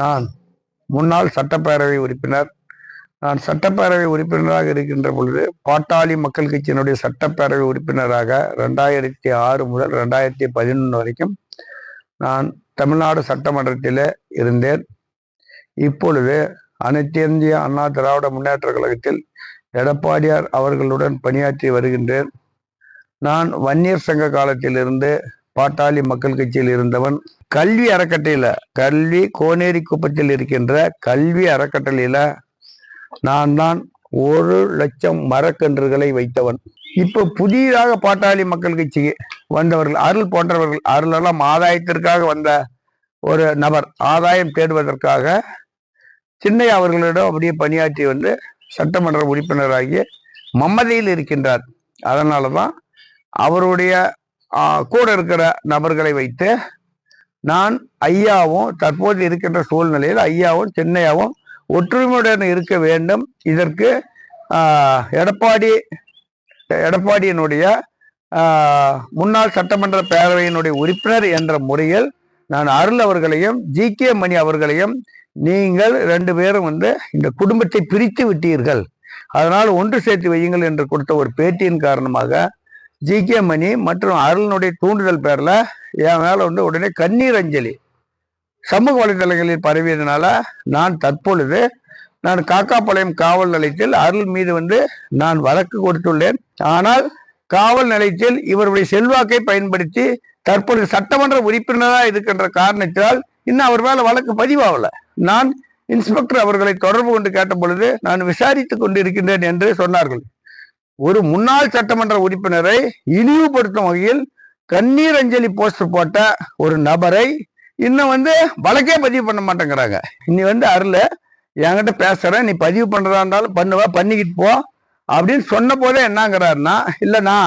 நான் முன்னாள் சட்டப்பேரவை உறுப்பினர். நான் சட்டப்பேரவை உறுப்பினராக இருக்கின்ற பொழுது பாட்டாளி மக்கள் கட்சியினுடைய சட்டப்பேரவை உறுப்பினராக ரெண்டாயிரத்தி ஆறு முதல் ரெண்டாயிரத்தி பதினொன்று வரைக்கும் நான் தமிழ்நாடு சட்டமன்றத்தில் இருந்தேன். இப்பொழுது அனைத்து இந்திய அண்ணா திராவிட முன்னேற்ற கழகத்தில் எடப்பாடியார் அவர்களுடன் பணியாற்றி வருகின்றேன். நான் வன்னியர் சங்க காலத்திலிருந்து பாட்டாளி மக்கள் கட்சியில் இருந்தவன். கல்வி அறக்கட்டளையில கல்வி கோனேரி குப்பத்தில் இருக்கின்ற கல்வி அறக்கட்டளையில நான் தான் ஒரு லட்சம் மரக்கன்றுகளை வைத்தவன். இப்போ புதிதாக பாட்டாளி மக்கள் கட்சிக்கு வந்தவர்கள் அருள் போன்றவர்கள் அருளெல்லாம் ஆதாயத்திற்காக வந்த ஒரு நபர் ஆதாயம் தேடுவதற்காக சின்னையா அவர்களிடம் அப்படியே பணியாற்றி வந்து சட்டமன்ற உறுப்பினராகி மம்மதியில் இருக்கின்றார். அதனால தான் அவருடைய கூட இருக்கிற நபர்களை வைத்து நான் ஐயாவும் தற்போது இருக்கின்ற சூழ்நிலையில் ஐயாவும் சென்னையாவும் ஒற்றுமையுடன் இருக்க வேண்டும். இதற்கு எடப்பாடி எடப்பாடியினுடைய முன்னாள் சட்டமன்ற பேரவையினுடைய உறுப்பினர் என்ற முறையில் நான் அருள் அவர்களையும் ஜி. கே. மணி அவர்களையும் நீங்கள் ரெண்டு பேரும் வந்து இந்த குடும்பத்தை பிரித்து விட்டீர்கள். அதனால் ஒன்று சேர்த்து வையுங்கள் என்று கொடுத்த ஒரு பேட்டியின் காரணமாக ஜி கே மணி மற்றும் அருளினுடைய தூண்டுதல் பேரில் என் மேலே வந்து உடனே கண்ணீர் அஞ்சலி. சமூக வலைதளங்களில் பரவியதுனால நான் தற்பொழுது நான் காக்காப்பாளையம் காவல் நிலையத்தில் அருள் மீது வந்து நான் வழக்கு கொடுத்துள்ளேன். ஆனால் காவல் நிலையத்தில் இவருடைய செல்வாக்கை பயன்படுத்தி தற்பொழுது சட்டமன்ற உறுப்பினராக இருக்கின்ற காரணத்தால் இன்னும் அவர் மேலே வழக்கு பதிவாகல. நான் இன்ஸ்பெக்டர் அவர்களை தொடர்பு கொண்டு கேட்ட பொழுது நான் விசாரித்துக் கொண்டிருக்கின்றேன் என்று சொன்னார்கள். ஒரு முன்னாள் சட்டமன்ற உறுப்பினரை இழிவுபடுத்தும் வகையில் கண்ணீர் அஞ்சலி போஸ்டர் போட்ட ஒரு நபரை இன்னும் வந்து வழக்கே பதிவு பண்ண மாட்டேங்கிறாங்க. நீ வந்து அருள் என்கிட்ட பேசுகிறேன் நீ பதிவு பண்ணுறதா இருந்தாலும் பண்ணுவா பண்ணிக்கிட்டு போ அப்படின்னு சொன்ன போதே என்னங்கிறாருன்னா இல்லைண்ணா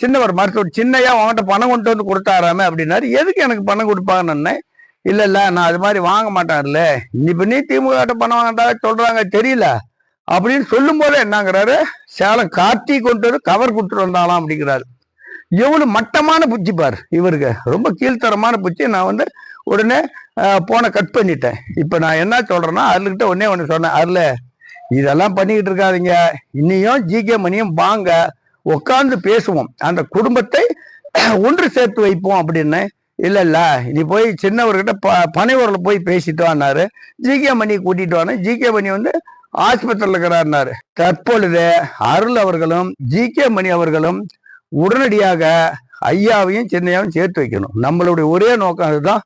சின்னவர் மருத்துவர் சின்னையா உன்கிட்ட பணம் கொண்டு வந்து கொடுத்தாராமே அப்படின்னாரு. எதுக்கு எனக்கு பணம் கொடுப்பாங்கன்னு இல்லை இல்லை நான் அது மாதிரி வாங்க மாட்டார்ல இப்ப நீ திமுக பணம் வாங்கடா சொல்கிறாங்க தெரியல. அப்படின்னு சொல்லும் போதே என்னங்கிறாரு? சேலம் காட்டி கொண்டு வந்து கவர் கொடுத்துட்டு வந்தாலாம் அப்படிங்கிறாரு. எவ்வளவு மட்டமான புச்சி பார் இவருக்கு. ரொம்ப கீழ்த்தரமான புச்சி நான் வந்து உடனே போனை கட் பண்ணிட்டேன். இப்ப நான் என்ன சொல்றேன்னா அருள்கிட்ட உடனே ஒண்ணு சொன்னேன். அதுல இதெல்லாம் பண்ணிக்கிட்டு இருக்காதீங்க. இன்னியும் ஜிகே மணியும் வாங்க. உட்காந்து பேசுவோம். அந்த குடும்பத்தை ஒன்று சேர்த்து வைப்போம் அப்படின்னு. இல்ல இல்ல. நீ போய் சின்னவர்கிட்ட ப பனைவரில் போய் பேசிட்டு வானாரு ஜிகே மணி கூட்டிட்டு வானே ஜிகே மணி வந்து ஆஸ்பத்திரியில் இருக்கிறார் தற்பொழுது அருள் அவர்களும் ஜிகே மணி அவர்களும் உடனடியாக ஐயாவையும் சின்னையாவையும் சேர்த்து வைக்கணும். நம்மளுடைய ஒரே நோக்கம் அதுதான்.